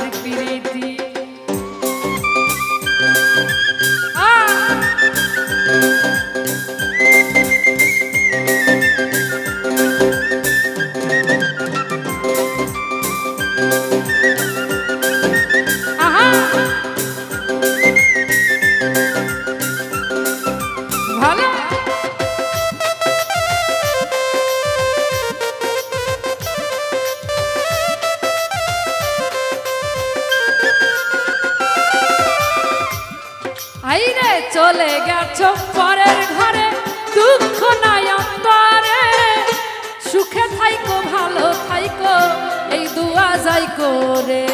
bir চলে গেছ পরের ঘরে, দুঃখ নাই অন্তরে। সুখে থাইকো, ভালো থাইকো, এই দুয়া যাই করে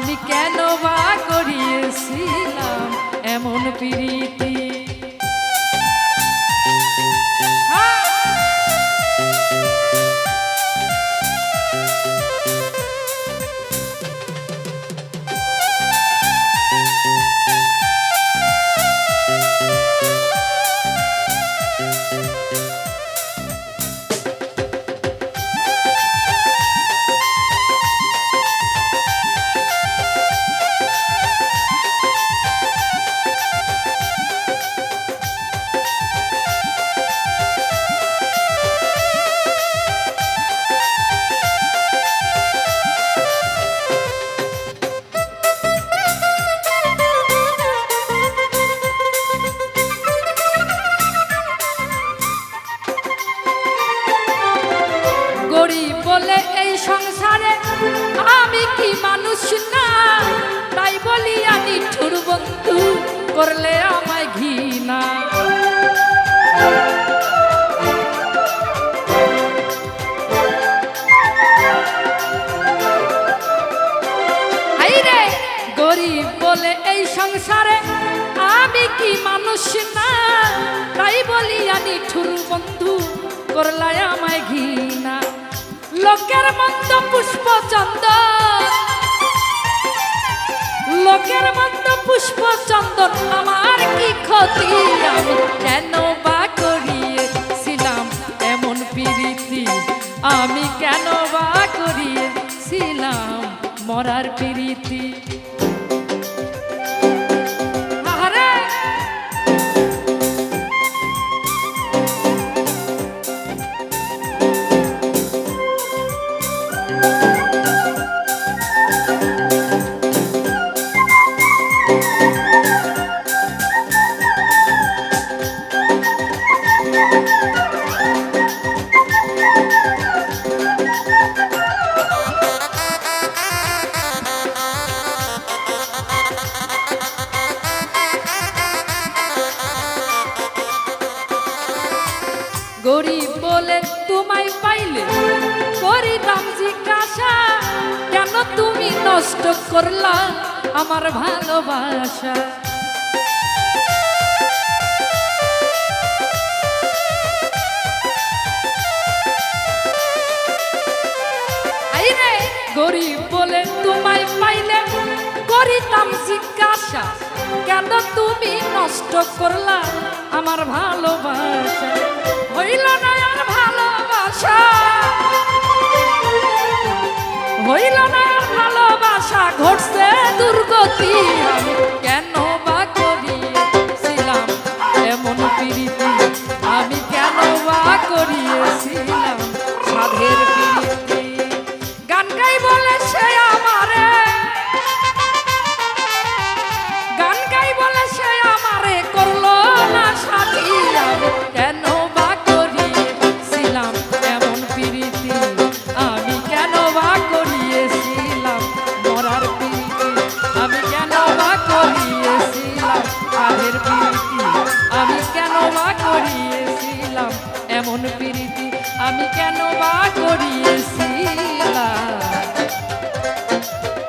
আমি কেন বা করলে আমায় ঘৃণা। আমি কি না? তাই বলি ঠুর বন্ধু লোকের মন্দ পুষ্প চন্দন, লোকের মন্দ পুষ্প চন্দন আমার কেন বা করিয়েছিলাম? এমন প্রীতি আমি কেন বা করিয়েছিলাম? মরার প্রীতি। গরিব বলে তোমায় পাইলে করিতাম জিজ্ঞাসা কেন তুমি নষ্ট করলা আমার ভালোবাসা? গরিব বলে তোমায় পাইলে করিতাম জিজ্ঞাসা। কেন তুমি নষ্ট করলা আমার ভালোবাসা? হইল না আর ভালোবাসা। হইল না আর ভালোবাসা, ঘটছে দুর্গতি। আমি কেন বা করিয়েছিলাম?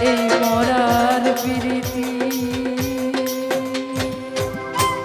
এই মরার প্রীতি